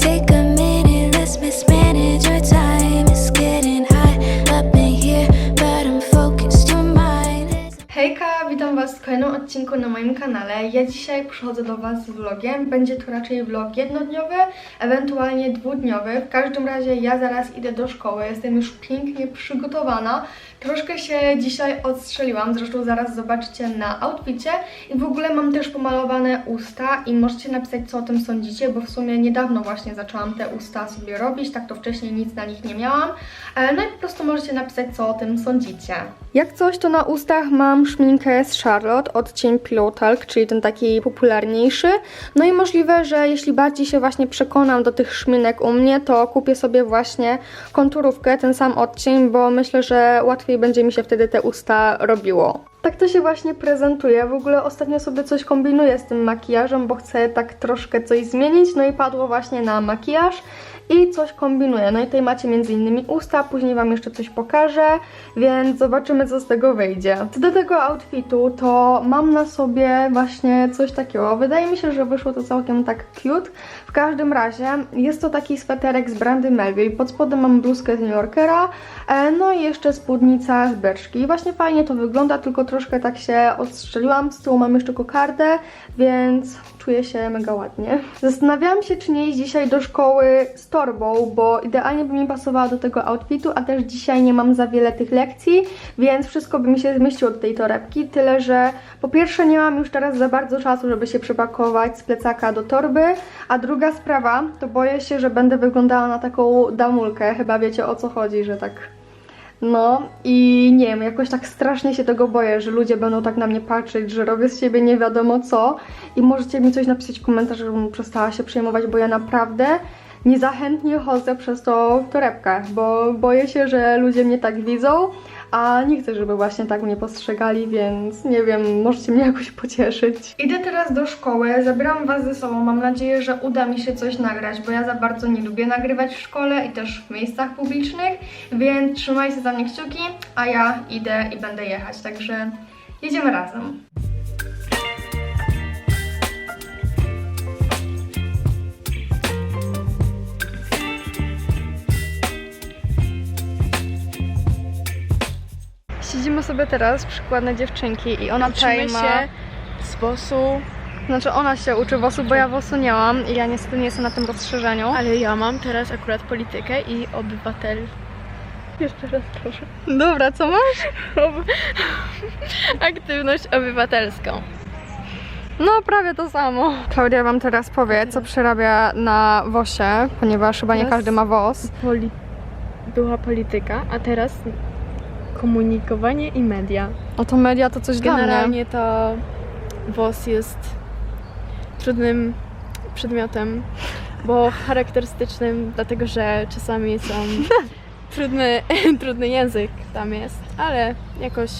Take a minute, let's mismanage your time. It's kolejnym odcinku na moim kanale. Ja dzisiaj przychodzę do Was z vlogiem. Będzie to raczej vlog jednodniowy, ewentualnie dwudniowy. W każdym razie ja zaraz idę do szkoły. Jestem już pięknie przygotowana. Troszkę się dzisiaj odstrzeliłam, zresztą zaraz zobaczycie na outficie. I w ogóle mam też pomalowane usta i możecie napisać co o tym sądzicie, bo w sumie niedawno właśnie zaczęłam te usta sobie robić, tak to wcześniej nic na nich nie miałam. E, No i po prostu możecie napisać co o tym sądzicie. Jak coś, to na ustach mam szminkę z Charlotte, odcień Pillow Talk, czyli ten taki popularniejszy. No i możliwe, że jeśli bardziej się właśnie przekonam do tych szminek u mnie, to kupię sobie właśnie konturówkę, ten sam odcień, bo myślę, że łatwiej będzie mi się wtedy te usta robiło. Tak to się właśnie prezentuje. W ogóle ostatnio sobie coś kombinuję z tym makijażem, bo chcę tak troszkę coś zmienić. No i padło właśnie na makijaż i coś kombinuję. No i tutaj macie innymi usta, później Wam jeszcze coś pokażę, więc zobaczymy co z tego wyjdzie. Co do tego outfitu, to mam na sobie właśnie coś takiego. Wydaje mi się, że wyszło to całkiem tak cute. W każdym razie jest to taki sweterek z brandy Melville. Pod spodem mam bluzkę z New Yorkera, e, no i jeszcze spódnica z beczki. Właśnie fajnie to wygląda, tylko troszkę tak się odstrzeliłam. Z tyłu mam jeszcze kokardę, więc czuję się mega ładnie. Zastanawiałam się, czy nie iść dzisiaj do szkoły z torbą, bo idealnie by mi pasowała do tego outfitu, a też dzisiaj nie mam za wiele tych lekcji, więc wszystko by mi się zmieściło do tej torebki, tyle że po pierwsze nie mam już teraz za bardzo czasu, żeby się przepakować z plecaka do torby, a druga sprawa, to boję się, że będę wyglądała na taką damulkę, chyba wiecie o co chodzi, że tak no i nie wiem, jakoś tak strasznie się tego boję, że ludzie będą tak na mnie patrzeć, że robię z siebie nie wiadomo co. I możecie mi coś napisać w komentarzu, żebym przestała się przejmować, bo ja naprawdę niezachętnie chodzę przez to w torebkach, bo boję się, że ludzie mnie tak widzą, a nie chcę, żeby właśnie tak mnie postrzegali, więc nie wiem, możecie mnie jakoś pocieszyć. Idę teraz do szkoły, zabieram Was ze sobą, mam nadzieję, że uda mi się coś nagrać, bo ja za bardzo nie lubię nagrywać w szkole i też w miejscach publicznych, więc trzymajcie za mnie kciuki, a ja idę i będę jechać, także jedziemy razem. Sobie teraz, przykładne dziewczynki i ona tutaj Uczymy ma... się z bosu, Znaczy ona się uczy wosu, bo ja wosu nie mam i ja niestety nie jestem na tym rozszerzeniu. ale ja mam teraz akurat politykę i obywatel. Jeszcze raz proszę. Dobra, co masz? Aktywność obywatelską. No, prawie to samo. Klaudia wam teraz powie, co przerabia na wosie, ponieważ chyba nie Teraz- każdy ma wos. Poli... Była polityka, a teraz komunikowanie i media. Oto media to coś dla mnie. Generalnie to WOS jest trudnym przedmiotem, bo charakterystycznym, dlatego że czasami są trudny, trudny język tam jest, ale jakoś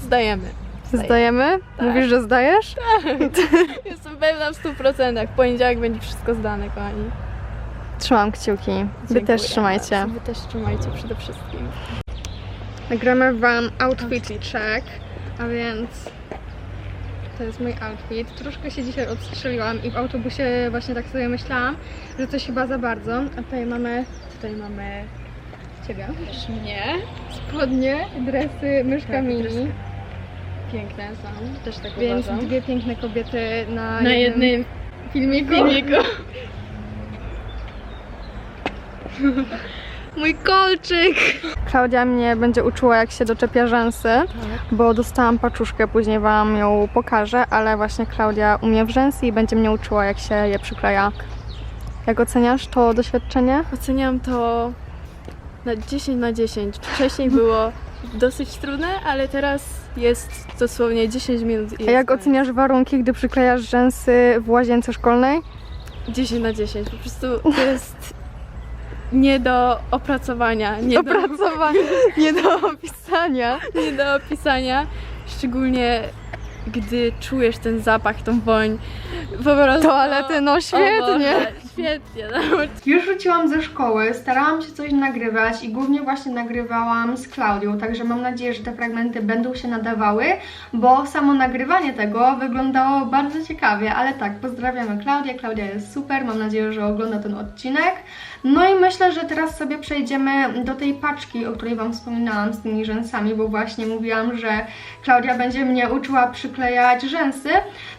zdajemy. Zdajemy? Tak. Mówisz, że zdajesz? Jestem pewna w 100%. W poniedziałek będzie wszystko zdane, kochani. Trzymam kciuki. Wy Dziękuję też trzymajcie. Wy też trzymajcie przede wszystkim. Nagramy wam outfit check, a więc to jest mój outfit. Troszkę się dzisiaj odstrzeliłam i w autobusie właśnie tak sobie myślałam, że coś chyba za bardzo. A tutaj mamy, tutaj mamy ciebie. Też mnie. Spodnie, dresy, myszka Tak, mini. dresy. Piękne są, też tak Więc uważam. dwie piękne kobiety na, Na jednym filmiku. filmiku. Mój kolczyk! Klaudia mnie będzie uczyła, jak się doczepia rzęsy, bo dostałam paczuszkę, później wam ją pokażę, ale właśnie Klaudia umie w rzęsy i będzie mnie uczyła, jak się je przykleja. Jak oceniasz to doświadczenie? Oceniam to na 10 na 10. Wcześniej było dosyć trudne, ale teraz jest dosłownie 10 minut. i A jak oceniasz warunki, gdy przyklejasz rzęsy w łazience szkolnej? 10 na 10. Po prostu to jest nie do opracowania, nie do, Opracowanie, nie do opisania. nie do opisania. Szczególnie gdy czujesz ten zapach, tą woń. Po prostu, Toalety, no O świetnie. Boże, świetnie. nawet. Już wróciłam ze szkoły, starałam się coś nagrywać i głównie właśnie nagrywałam z Klaudią, także mam nadzieję, że te fragmenty będą się nadawały, bo samo nagrywanie tego wyglądało bardzo ciekawie, ale tak, pozdrawiamy Klaudię, Klaudia jest super, mam nadzieję, że ogląda ten odcinek. No i myślę, że teraz sobie przejdziemy do tej paczki, o której Wam wspominałam z tymi rzęsami, bo właśnie mówiłam, że Klaudia będzie mnie uczyła przyklejać rzęsy.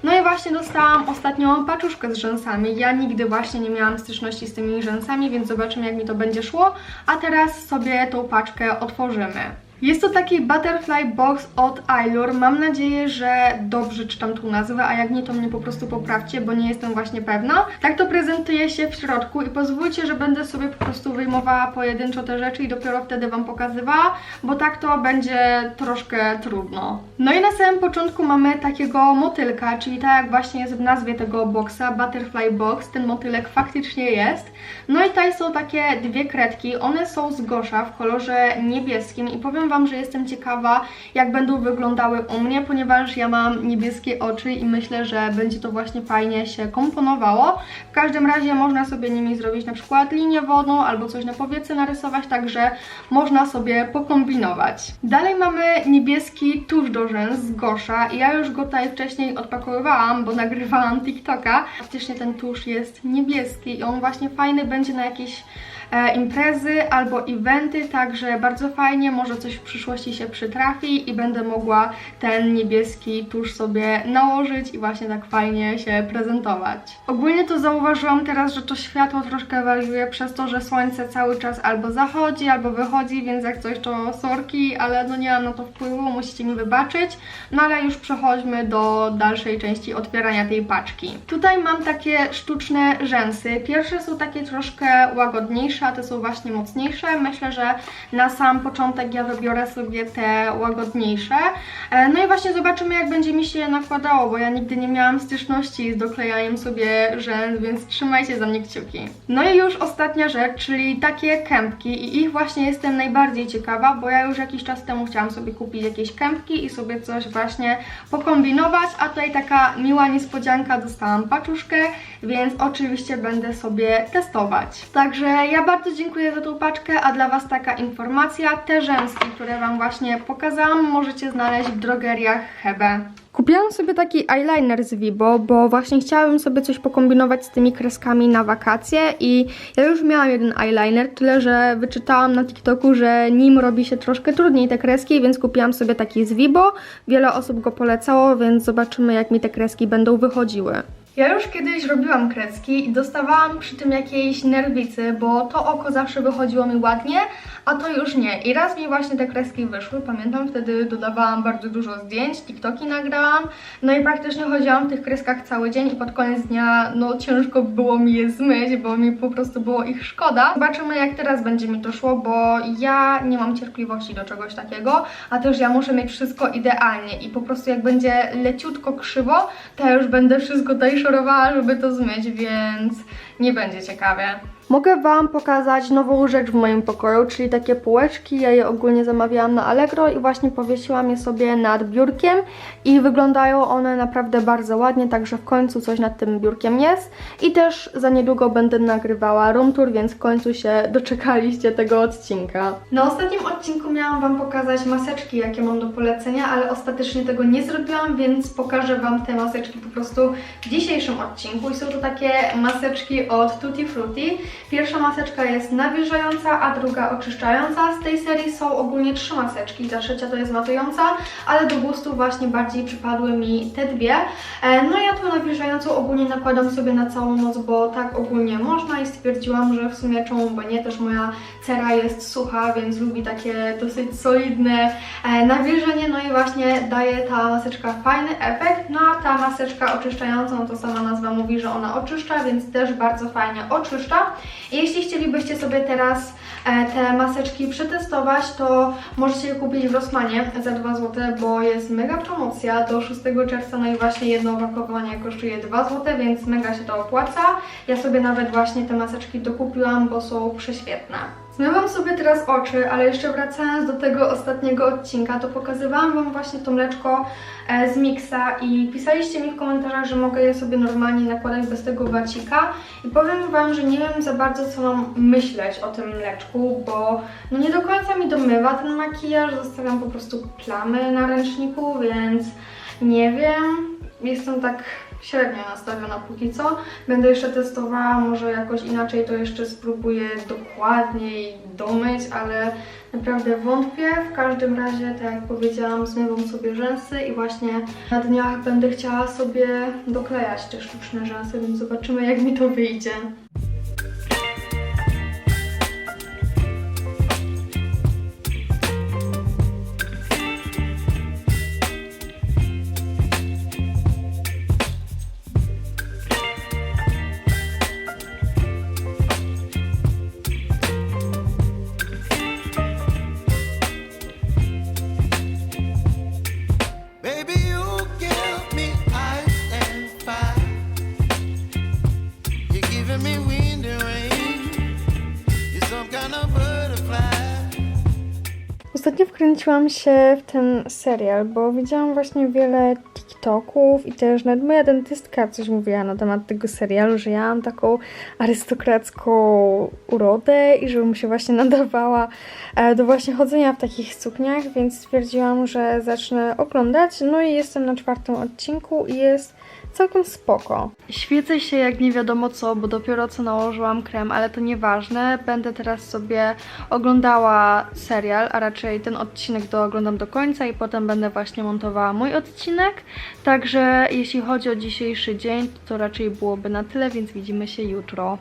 No i właśnie dostałam ostatnio paczuszkę z rzęsami. Ja nigdy właśnie nie miałam styczności z tymi rzęsami, więc zobaczymy jak mi to będzie szło. A teraz sobie tą paczkę otworzymy. Jest to taki Butterfly Box od Ailur. Mam nadzieję, że dobrze czytam tą nazwę, a jak nie, to mnie po prostu poprawcie, bo nie jestem właśnie pewna. Tak to prezentuje się w środku i pozwólcie, że będę sobie po prostu wyjmowała pojedynczo te rzeczy i dopiero wtedy Wam pokazywała, bo tak to będzie troszkę trudno. No i na samym początku mamy takiego motylka, czyli tak jak właśnie jest w nazwie tego boxa, Butterfly Box, ten motylek faktycznie jest. No i tutaj są takie dwie kredki, one są z Gosza w kolorze niebieskim i powiem Wam, że jestem ciekawa jak będą wyglądały u mnie, ponieważ ja mam niebieskie oczy i myślę, że będzie to właśnie fajnie się komponowało. W każdym razie można sobie nimi zrobić na przykład linię wodną albo coś na powiece narysować, także można sobie pokombinować. Dalej mamy niebieski tusz do rzęs z Gosza i ja już go tutaj wcześniej odpakowywałam, bo nagrywałam TikToka. Faktycznie ten tusz jest niebieski i on właśnie fajny będzie na jakieś imprezy albo eventy, także bardzo fajnie, może coś w przyszłości się przytrafi i będę mogła ten niebieski tusz sobie nałożyć i właśnie tak fajnie się prezentować. Ogólnie to zauważyłam teraz, że to światło troszkę wariuje przez to, że słońce cały czas albo zachodzi, albo wychodzi, więc jak coś to sorki, ale no nie mam na to wpływu, musicie mi wybaczyć. No ale już przechodźmy do dalszej części otwierania tej paczki. Tutaj mam takie sztuczne rzęsy. Pierwsze są takie troszkę łagodniejsze, a te są właśnie mocniejsze. Myślę, że na sam początek ja wybiorę sobie te łagodniejsze. E, No i właśnie zobaczymy, jak będzie mi się nakładało, bo ja nigdy nie miałam styczności z doklejaniem sobie rzęs, więc trzymajcie za mnie kciuki. No i już ostatnia rzecz, czyli takie kępki i ich właśnie jestem najbardziej ciekawa, bo ja już jakiś czas temu chciałam sobie kupić jakieś kępki i sobie coś właśnie pokombinować, a tutaj taka miła niespodzianka, dostałam paczuszkę, więc oczywiście będę sobie testować. Także ja bardzo dziękuję za tą paczkę, a dla Was taka informacja, te rzęski, które Wam właśnie pokazałam, możecie znaleźć w drogeriach Hebe. Kupiłam sobie taki eyeliner z Vibo, bo właśnie chciałabym sobie coś pokombinować z tymi kreskami na wakacje i ja już miałam jeden eyeliner, tyle że wyczytałam na TikToku, że nim robi się troszkę trudniej te kreski, więc kupiłam sobie taki z Vibo. Wiele osób go polecało, więc zobaczymy jak mi te kreski będą wychodziły. Ja już kiedyś robiłam kreski i dostawałam przy tym jakiejś nerwicy, bo to oko zawsze wychodziło mi ładnie, a to już nie. I raz mi właśnie te kreski wyszły, pamiętam, wtedy dodawałam bardzo dużo zdjęć, TikToki nagrałam, no i praktycznie chodziłam w tych kreskach cały dzień i pod koniec dnia, no ciężko było mi je zmyć, bo mi po prostu było ich szkoda. Zobaczymy jak teraz będzie mi to szło, bo ja nie mam cierpliwości do czegoś takiego, a też ja muszę mieć wszystko idealnie i po prostu jak będzie leciutko krzywo, to ja już będę wszystko tutaj szorowała, żeby to zmyć, więc nie będzie ciekawie. Mogę Wam pokazać nową rzecz w moim pokoju, czyli takie półeczki. Ja je ogólnie zamawiałam na Allegro i właśnie powiesiłam je sobie nad biurkiem i wyglądają one naprawdę bardzo ładnie, także w końcu coś nad tym biurkiem jest. I też za niedługo będę nagrywała room tour, więc w końcu się doczekaliście tego odcinka. Na ostatnim odcinku miałam Wam pokazać maseczki, jakie mam do polecenia, ale ostatecznie tego nie zrobiłam, więc pokażę Wam te maseczki po prostu w dzisiejszym odcinku. I są to takie maseczki od Tutti Frutti. Pierwsza maseczka jest nawilżająca, a druga oczyszczająca. Z tej serii są ogólnie trzy maseczki, ta trzecia to jest matująca, ale do gustu właśnie bardziej przypadły mi te dwie. E, No ja tą nawilżającą ogólnie nakładam sobie na całą noc, bo tak ogólnie można i stwierdziłam, że w sumie czemu by nie, też moja cera jest sucha, więc lubi takie dosyć solidne e, nawilżenie, no i właśnie daje ta maseczka fajny efekt, no a ta maseczka oczyszczająca, no to sama nazwa mówi, że ona oczyszcza, więc też bardzo fajnie oczyszcza. Jeśli chcielibyście sobie teraz e, te maseczki przetestować, to możecie je kupić w Rossmanie za 2 zł, bo jest mega promocja do 6 czerwca, no i właśnie jedno opakowanie kosztuje 2 zł, więc mega się to opłaca. Ja sobie nawet właśnie te maseczki dokupiłam, bo są prześwietne. Zmywam sobie teraz oczy, ale jeszcze wracając do tego ostatniego odcinka, to pokazywałam Wam właśnie to mleczko e, z Mixa i pisaliście mi w komentarzach, że mogę je sobie normalnie nakładać bez tego wacika. I powiem Wam, że nie wiem za bardzo co mam myśleć o tym mleczku, bo no nie do końca mi domywa ten makijaż, zostawiam po prostu plamy na ręczniku, więc nie wiem, jestem tak średnio nastawiona póki co. Będę jeszcze testowała, może jakoś inaczej to jeszcze spróbuję dokładniej domyć, ale naprawdę wątpię. W każdym razie, tak jak powiedziałam, zmywam sobie rzęsy i właśnie na dniach będę chciała sobie doklejać te sztuczne rzęsy, więc zobaczymy jak mi to wyjdzie. Ostatnio wkręciłam się w ten serial, bo widziałam właśnie wiele TikToków i też nawet moja dentystka coś mówiła na temat tego serialu, że ja mam taką arystokracką urodę i żebym się właśnie nadawała e, do właśnie chodzenia w takich sukniach, więc stwierdziłam, że zacznę oglądać. No i jestem na czwartym odcinku i jest całkiem spoko. Świecę się jak nie wiadomo co, bo dopiero co nałożyłam krem, ale to nieważne. Będę teraz sobie oglądała serial, a raczej ten odcinek dooglądam do końca i potem będę właśnie montowała mój odcinek. Także jeśli chodzi o dzisiejszy dzień, to raczej byłoby na tyle, więc widzimy się jutro.